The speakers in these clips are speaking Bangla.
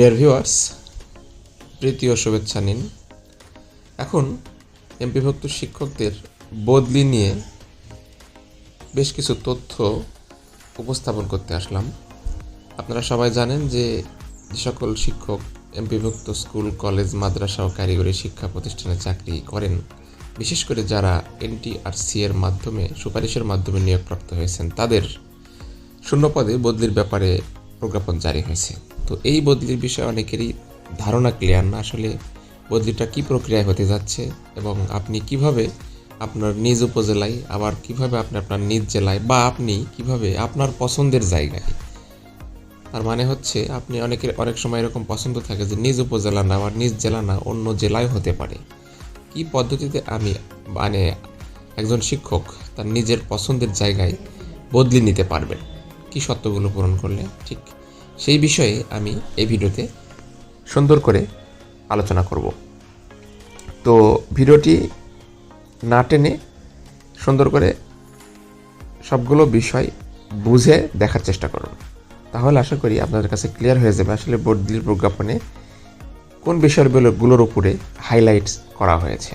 ডিয়ার ভিউয়ার্স প্রীতি ও শুভেচ্ছা নিন। এখন এমপিভুক্ত শিক্ষকদের বদলি নিয়ে বেশ কিছু তথ্য উপস্থাপন করতে আসলাম। আপনারা সবাই জানেন যে যে সকল শিক্ষক এমপিভুক্ত স্কুল, কলেজ, মাদ্রাসা ও কারিগরি শিক্ষা প্রতিষ্ঠানে চাকরি করেন, বিশেষ করে যারা এনটিআরসি এর মাধ্যমে, সুপারিশের মাধ্যমে নিয়োগপ্রাপ্ত হয়েছেন, তাদের শূন্য পদে বদলির ব্যাপারে প্রজ্ঞাপন জারি হয়েছে। তো এই বদলির বিষয়ে অনেকেরই ধারণা ক্লিয়ার না। আসলে বদলিটা কি প্রক্রিয়ায় হতে যাচ্ছে এবং আপনি কীভাবে আপনার নিজ উপজেলায়, আবার কীভাবে আপনি আপনার নিজ জেলায় বা আপনি কীভাবে আপনার পছন্দের জায়গায়। তার মানে হচ্ছে আপনি অনেকের, অনেক সময় এরকম পছন্দ থাকে যে নিজ উপজেলা না আবার নিজ জেলা না, অন্য জেলায় হতে পারে। কি পদ্ধতিতে আমি মানে একজন শিক্ষক তার নিজের পছন্দের জায়গায় বদলি নিতে পারবেন? কি সত্যগুলো পূরণ করলে? ঠিক সেই বিষয়ে আমি এই ভিডিওতে সুন্দর করে আলোচনা করব। তো ভিডিওটি না টেনে সুন্দর করে সবগুলো বিষয় বুঝে দেখার চেষ্টা করুন। তাহলে আশা করি আপনাদের কাছে ক্লিয়ার হয়ে যাবে আসলে বদলির প্রজ্ঞাপনে কোন বিষয়গুলোর উপরে হাইলাইটস করা হয়েছে।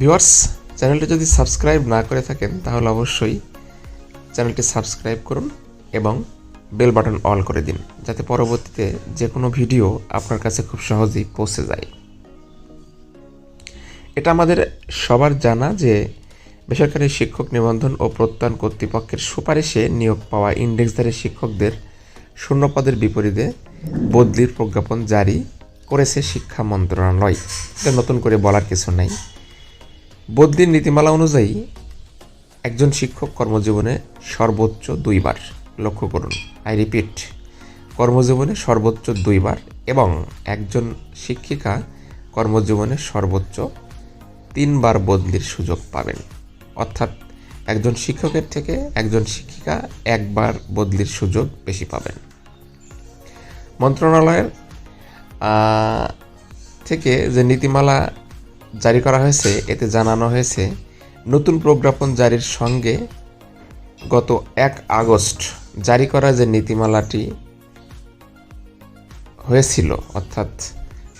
ভিউয়ার্স চ্যানেলটি যদি সাবস্ক্রাইব না করে থাকেন, তাহলে অবশ্যই চ্যানেলটি সাবস্ক্রাইব করুন এবং বেল বাটন অল করে দিন, যাতে পরবর্তীতে যে কোনো ভিডিও আপনার কাছে খুব সহজেই পৌঁছে যায়। এটা আমাদের সবার জানা যে বেসরকারি শিক্ষক নিবন্ধন ও প্রত্যয়ন কর্তৃপক্ষের সুপারিশে নিয়োগ পাওয়া ইন্ডেক্সধারী শিক্ষকদের শূন্যপদের বিপরীতে বদলির প্রজ্ঞাপন জারি করেছে শিক্ষা মন্ত্রণালয়। এটা নতুন করে বলার কিছু নাই। বদলির নীতিমালা অনুযায়ী একজন শিক্ষক কর্মজীবনে সর্বোচ্চ দুইবার লক্ষ্য করুন। আই রিপিট কর্মজীবনে সর্বোচ্চ দুইবার এবং একজন শিক্ষিকা কর্মজীবনে সর্বোচ্চ তিনবার বদলির সুযোগ পাবেন। অর্থাৎ একজন শিক্ষকের থেকে একজন শিক্ষিকা একবার বদলির সুযোগ বেশি পাবেন। মন্ত্রণালয়ের থেকে যে নীতিমালা জারি করা হয়েছে, এতে জানানো হয়েছে, নতুন প্রজ্ঞাপন জারির সঙ্গে গত এক আগস্ট জারি করা যে নীতিমালাটি হয়েছিল, অর্থাৎ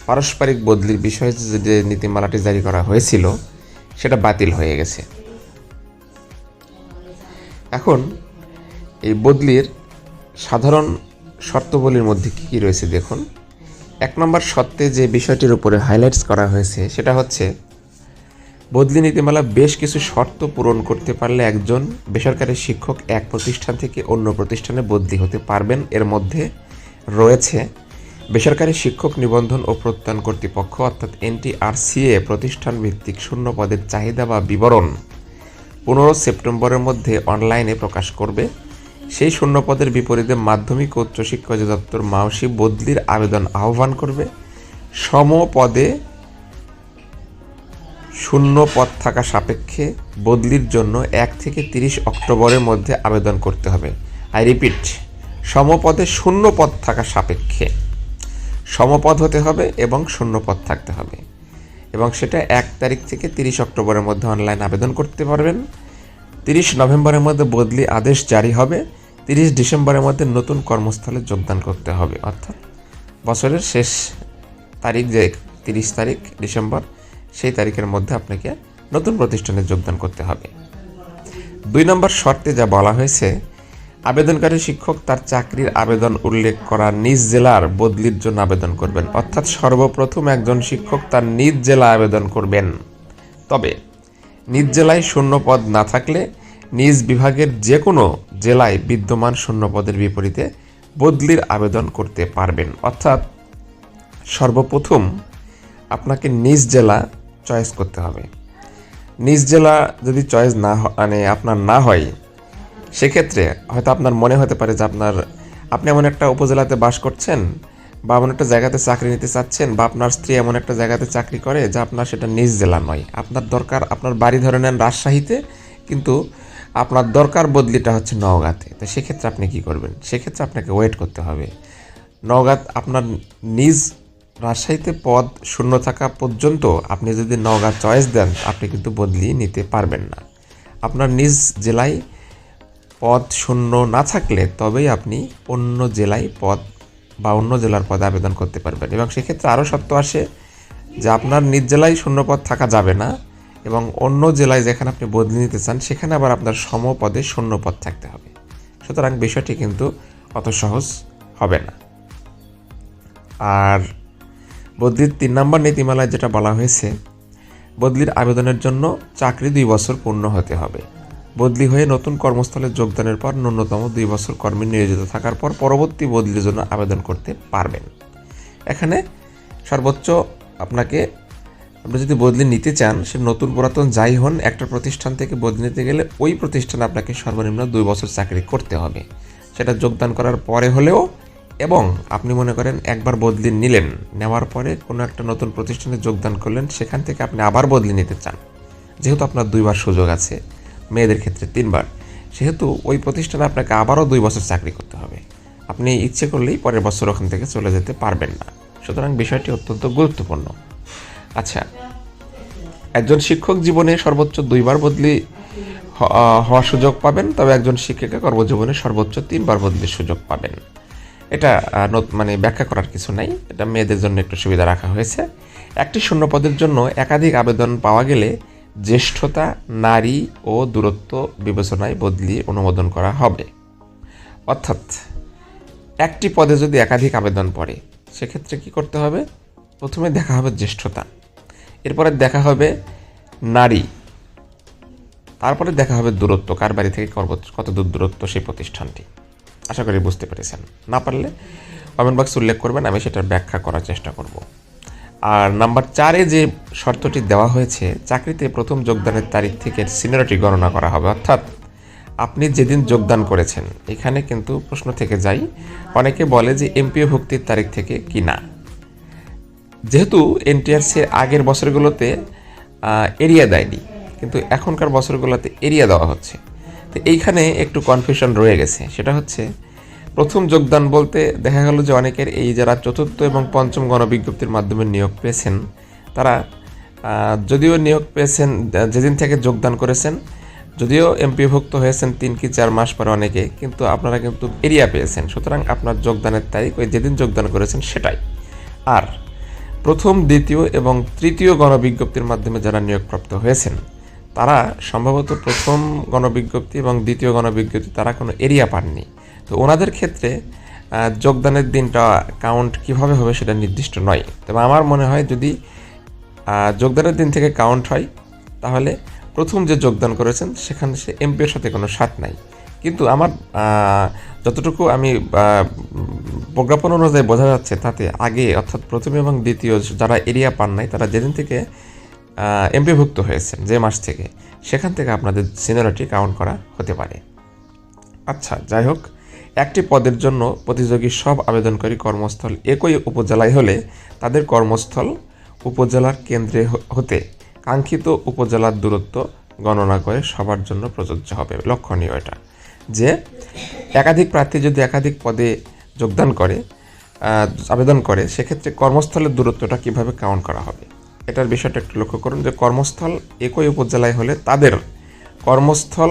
পারস্পরিক বদলির বিষয়ে যে- নীতিমালাটি জারি করা হয়েছিল, সেটা বাতিল হয়ে গেছে। এখন এই বদলির সাধারণ শর্তবলীর মধ্যে কী কী রয়েছে দেখুন। এক নম্বর শর্তে যে বিষয়টির উপরে হাইলাইটস করা হয়েছে, সেটা হচ্ছে বদলি নীতিমালা বেশ কিছু শর্ত পূরণ করতে পারলে একজন বেসরকারি শিক্ষক এক প্রতিষ্ঠান থেকে অন্য প্রতিষ্ঠানে বদলি হতে পারবেন। এর মধ্যে রয়েছে বেসরকারি শিক্ষক নিবন্ধন ও প্রত্যয়ন কর্তৃপক্ষ, অর্থাৎ এনটিআরসিএ, প্রতিষ্ঠান ভিত্তিক শূন্য পদের চাহিদা বা বিবরণ পনেরো সেপ্টেম্বরের মধ্যে অনলাইনে প্রকাশ করবে। সেই শূন্য পদের বিপরীতে মাধ্যমিক ও উচ্চশিক্ষা অধিদপ্তর মাওসি বদলির আবেদন আহ্বান করবে। সম পদে শূন্য পদ থাকা সাপেক্ষে বদলির জন্য এক থেকে তিরিশ অক্টোবরের মধ্যে আবেদন করতে হবে। আই রিপিট, সমপদে শূন্য পদ থাকা সাপেক্ষে সমপদ হতে হবে এবং শূন্য পদ থাকতে হবে। এবং সেটা এক তারিখ থেকে তিরিশ অক্টোবরের মধ্যে অনলাইন আবেদন করতে পারবেন। তিরিশ নভেম্বরের মধ্যে বদলি আদেশ জারি হবে। তিরিশ ডিসেম্বরের মধ্যে নতুন কর্মস্থলে যোগদান করতে হবে। অর্থাৎ বছরের শেষ তারিখ যে তিরিশ তারিখ ডিসেম্বর, সেই তারিখের মধ্যে আপনাকে নতুন প্রতিষ্ঠানে যোগদান করতে হবে। দুই নম্বর শর্তে যা বলা হয়েছে, আবেদনকারী শিক্ষক তার চাকরির আবেদন উল্লেখ করা নিজ জেলার বদলির জন্য আবেদন করবেন। অর্থাৎ সর্বপ্রথম একজন শিক্ষক তার নিজ জেলা আবেদন করবেন। তবে নিজ জেলায় শূন্য পদ না থাকলে নিজ বিভাগের যে কোনো জেলায় বিদ্যমান শূন্য পদের বিপরীতে বদলির আবেদন করতে পারবেন। অর্থাৎ সর্বপ্রথম আপনাকে নিজ জেলা চয়েস করতে হবে। নিজ জেলা যদি চয়েস না মানে আপনার না হয়, সেক্ষেত্রে হয়তো আপনার মনে হতে পারে যে আপনার, আপনি এমন একটা উপজেলাতে বাস করছেন বা এমন একটা জায়গাতে চাকরি নিতে চাচ্ছেন, বা আপনার স্ত্রী এমন একটা জায়গাতে চাকরি করে যা আপনার সেটা নিজ জেলা নয়। আপনার দরকার, আপনার বাড়ি ধরে নেন রাজশাহীতে, কিন্তু আপনার দরকার বদলিটা হচ্ছে নওগাঁতে। তো সেক্ষেত্রে আপনি কি করবেন? সেক্ষেত্রে আপনাকে ওয়েট করতে হবে। নওগাঁ আপনার নিজ রাজশাহীতে পদ শূন্য থাকা পর্যন্ত আপনি যদি নওগাঁ চয়েস দেন, আপনি কিন্তু বদলি নিতে পারবেন না। আপনার নিজ জেলায় পদ শূন্য না থাকলে তবেই আপনি অন্য জেলায় পদ বা অন্য জেলার পদে আবেদন করতে পারবেন। এবং সেক্ষেত্রে আরও শর্ত আসে যে আপনার নিজ জেলায় শূন্যপদ থাকা যাবে না এবং অন্য জেলায় যেখানে আপনি বদলি নিতে চান, সেখানে আবার আপনার সমপদে শূন্যপদ থাকতে হবে। সুতরাং বিষয়টি কিন্তু অত সহজ হবে না। আর বদলির তিন নম্বর নীতিমালায় যেটা বলা হয়েছে, বদলির আবেদনের জন্য চাকরি দুই বছর পূর্ণ হতে হবে। বদলি হয়ে নতুন কর্মস্থলে যোগদানের পর ন্যূনতম দুই বছর কর্মী নিয়োজিত থাকার পর পরবর্তী বদলির জন্য আবেদন করতে পারবেন। এখানে সর্বোচ্চ আপনাকে, আপনি যদি বদলি নিতে চান, সে নতুন পুরাতন যাই হন, একটা প্রতিষ্ঠান থেকে বদলি নিতে গেলে ওই প্রতিষ্ঠানে আপনাকে সর্বনিম্ন দুই বছর চাকরি করতে হবে। সেটা যোগদান করার পরে হলেও, এবং আপনি মনে করেন একবার বদলি নিলেন, নেওয়ার পরে কোনো একটা নতুন প্রতিষ্ঠানে যোগদান করলেন, সেখান থেকে আপনি আবার বদলি নিতে চান। যেহেতু আপনার দুইবার সুযোগ আছে মেয়েদের ক্ষেত্রে তিনবার। সেহেতু ওই প্রতিষ্ঠানে আপনাকে আবারও দুই বছর চাকরি করতে হবে। আপনি ইচ্ছে করলেই পরের বছর ওখান থেকে চলে যেতে পারবেন না। সুতরাং বিষয়টি অত্যন্ত গুরুত্বপূর্ণ। আচ্ছা একজন শিক্ষক জীবনে সর্বোচ্চ দুইবার বদলি হওয়ার সুযোগ পাবেন, তবে একজন শিক্ষিকা কর্মজীবনে সর্বোচ্চ তিনবার বদলির সুযোগ পাবেন। এটা মানে ব্যাখ্যা করার কিছু নাই। এটা মেয়েদের জন্য একটু সুবিধা রাখা হয়েছে। একটি শূন্য পদের জন্য একাধিক আবেদন পাওয়া গেলে জ্যেষ্ঠতা, নারী ও দূরত্ব বিবেচনায় বদলি অনুমোদন করা হবে। অর্থাৎ, একটি পদে যদি একাধিক আবেদন পড়ে, সেক্ষেত্রে কি করতে হবে? প্রথমে দেখা হবে জ্যেষ্ঠতা, এরপরে দেখা হবে নারী, তারপরে দেখা হবে দূরত্ব। কার বাড়ি থেকে কত দূর দূরত্ব সেই প্রতিষ্ঠানটি? আশা করি বুঝতে পেরেছেন। না পারলে কমেন্ট বক্স উল্লেখ করবেন, আমি সেটার ব্যাখ্যা করার চেষ্টা করব। আর নাম্বার চারে যে শর্তটি দেওয়া হয়েছে, চাকরিতে প্রথম যোগদানের তারিখ থেকে সিনিয়রিটি গণনা করা হবে। অর্থাৎ আপনি যেদিন যোগদান করেছেন, এখানে কিন্তু প্রশ্ন থেকে যাই অনেকে বলে যে এমপিও ভুক্তির তারিখ থেকে কি না। যেহেতু এনটিআরসির আগের বছরগুলোতে এরিয়া দেয়নি, কিন্তু এখনকার বছরগুলোতে এরিয়া দেওয়া হচ্ছে। তো এইখানে একটু কনফিউশন রয়ে গেছে। সেটা হচ্ছে প্রথম যোগদান বলতে দেখা গেল যে অনেকের এই যারা চতুর্থ এবং পঞ্চম গণবিজ্ঞপ্তির মাধ্যমে নিয়োগ পেয়েছেন, তারা যদিও নিয়োগ পেয়েছেন, যেদিন থেকে যোগদান করেছেন, যদিও এমপিভুক্ত হয়েছেন তিন কি চার মাস পরে অনেকে, কিন্তু আপনারা কিন্তু এরিয়া পেয়েছেন। সুতরাং আপনার যোগদানের তারিখ ওই যেদিন যোগদান করেছেন সেটাই। আর প্রথম, দ্বিতীয় এবং তৃতীয় গণবিজ্ঞপ্তির মাধ্যমে যারা নিয়োগপ্রাপ্ত হয়েছেন, তারা সম্ভবত প্রথম গণবিজ্ঞপ্তি এবং দ্বিতীয় গণবিজ্ঞপ্তি তারা কোনো এরিয়া পাননি। তো ওনাদের ক্ষেত্রে যোগদানের দিনটা কাউন্ট কীভাবে হবে সেটা নির্দিষ্ট নয়। তবে আমার মনে হয় যদি যোগদানের দিন থেকে কাউন্ট হয়, তাহলে প্রথম যে যোগদান করেছেন, সেখানে সে এমপির সাথে কোনো সাথ নাই। কিন্তু আমার যতটুকু আমি প্রজ্ঞাপন অনুযায়ী বোঝা যাচ্ছে, তাতে আগে অর্থাৎ প্রথম এবং দ্বিতীয় যারা এরিয়া পান নাই, তারা যেদিন থেকে এমপিভুক্ত হয়েছেন, যে মাস থেকে, সেখান থেকে আপনাদের সিনিয়রিটি কাউন্ট করা হতে পারে। আচ্ছা যাই হোক একটি পদের জন্য প্রতিযোগী সব আবেদনকারী কর্মস্থল একই উপজেলায় হলে তাদের কর্মস্থল উপজেলার কেন্দ্রে হতে কাঙ্ক্ষিত উপজেলার দূরত্ব গণনা করে সবার জন্য প্রযোজ্য হবে। লক্ষণীয় এটা। যে একাধিক প্রার্থী যদি একাধিক পদে যোগদান করে আবেদন করে, সেক্ষেত্রে কর্মস্থলের দূরত্বটা কীভাবে কাউন্ট করা হবে? এটার বিষয়টা একটু লক্ষ্য করুন যে কর্মস্থল একই উপজেলায় হলে তাদের কর্মস্থল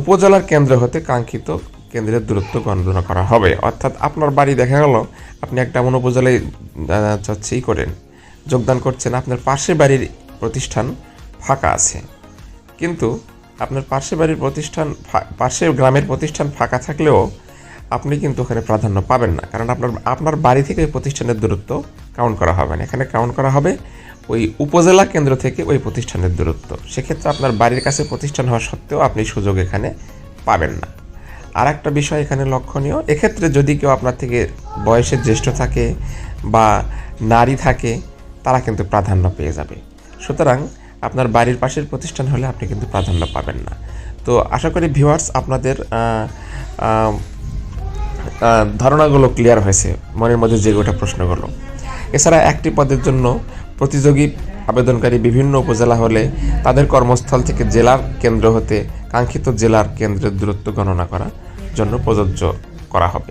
উপজেলার কেন্দ্র হতে কাঙ্ক্ষিত কেন্দ্রের দূরত্ব গণনা করা হবে। অর্থাৎ আপনার বাড়ি দেখা গেল, আপনি একটা এমন উপজেলায় করেন, যোগদান করছেন, আপনার পাশের বাড়ির প্রতিষ্ঠান ফাঁকা আছে। কিন্তু আপনার পাশের বাড়ির প্রতিষ্ঠান পাশের গ্রামের প্রতিষ্ঠান ফাঁকা থাকলেও আপনি কিন্তু ওখানে প্রাধান্য পাবেন না। কারণ আপনার আপনার বাড়ি থেকে ওই প্রতিষ্ঠানের দূরত্ব কাউন্ট করা হবে না। এখানে কাউন্ট করা হবে ওই উপজেলা কেন্দ্র থেকে ওই প্রতিষ্ঠানের দূরত্ব। সেক্ষেত্রে আপনার বাড়ির কাছে প্রতিষ্ঠান হওয়া সত্ত্বেও আপনি সুযোগ এখানে পাবেন না। আর একটা বিষয় এখানে লক্ষণীয়। এক্ষেত্রে যদি কেউ আপনার থেকে বয়সে জ্যেষ্ঠ থাকে বা নারী থাকে, তারা কিন্তু প্রাধান্য পেয়ে যাবে। সুতরাং আপনার বাড়ির পাশের প্রতিষ্ঠান হলে আপনি কিন্তু প্রাধান্য পাবেন না। তো আশা করি ভিউয়ার্স আপনাদের ধারণাগুলো ক্লিয়ার হয়েছে। মনের মধ্যে যে গোটা প্রশ্নগুলো। এছাড়া একটি পদের জন্য প্রতিযোগী আবেদনকারী বিভিন্ন উপজেলা হলে তাদের কর্মস্থল থেকে জেলার কেন্দ্র হতে কাঙ্ক্ষিত জেলার কেন্দ্রের দূরত্ব গণনা করার জন্য প্রযোজ্য করা হবে।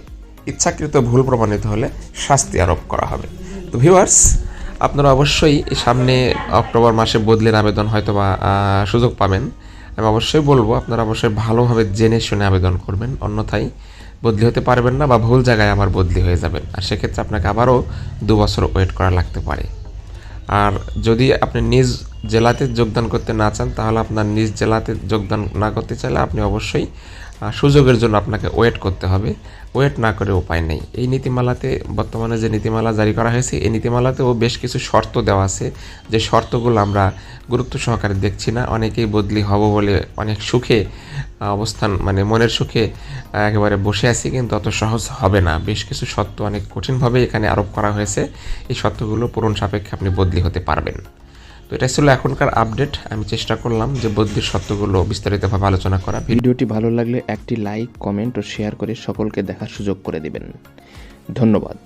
ইচ্ছাকৃত ভুল প্রমাণিত হলে শাস্তি আরোপ করা হবে। তো ভিউয়ার্স আপনারা অবশ্যই সামনে অক্টোবর মাসে বদলের আবেদন হয়তো বা সুযোগ পাবেন। আমি অবশ্যই বলব, আপনারা অবশ্যই ভালোভাবে জেনে শুনে আবেদন করবেন। অন্যথায় বদলি হতে পারবেন না বা ভুল জায়গায় আমার বদলি হয়ে যাবেন। আর সেক্ষেত্রে আপনাকে আবারও দু বছর ওয়েট করা লাগতে পারে। আর যদি আপনি নিজ জেলাতে যোগদান করতে না চান, তাহলে আপনার নিজ জেলাতে যোগদান না করতে চাইলে আপনি অবশ্যই সুযোগের জন্য আপনাকে ওয়েট করতে হবে। ওয়েট না করে উপায় নেই। এই নীতিমালাতে, বর্তমানে যে নীতিমালা জারি করা হয়েছে, এই নীতিমালাতেও বেশ কিছু শর্ত দেওয়া আছে। যে শর্তগুলো আমরা গুরুত্ব সহকারে দেখছি না। অনেকেই বদলি হব বলে অনেক সুখে অবস্থান মানে মনের সুখে একেবারে বসে আছি, কিন্তু অত সহজ হবে না। বেশ কিছু শর্ত অনেক কঠিনভাবে এখানে আরোপ করা হয়েছে। এই শর্তগুলো পূরণ সাপেক্ষে আপনি বদলি হতে পারবেন। তো এটা ছিল এখনকার আপডেট আমি চেষ্টা করলাম যে বৌদ্ধির সত্যগুলো বিস্তারিতভাবে আলোচনা করা। ভিডিওটি ভালো লাগলে একটি লাইক কমেন্ট ও শেয়ার করে সকলকে দেখার সুযোগ করে দিবেন। ধন্যবাদ।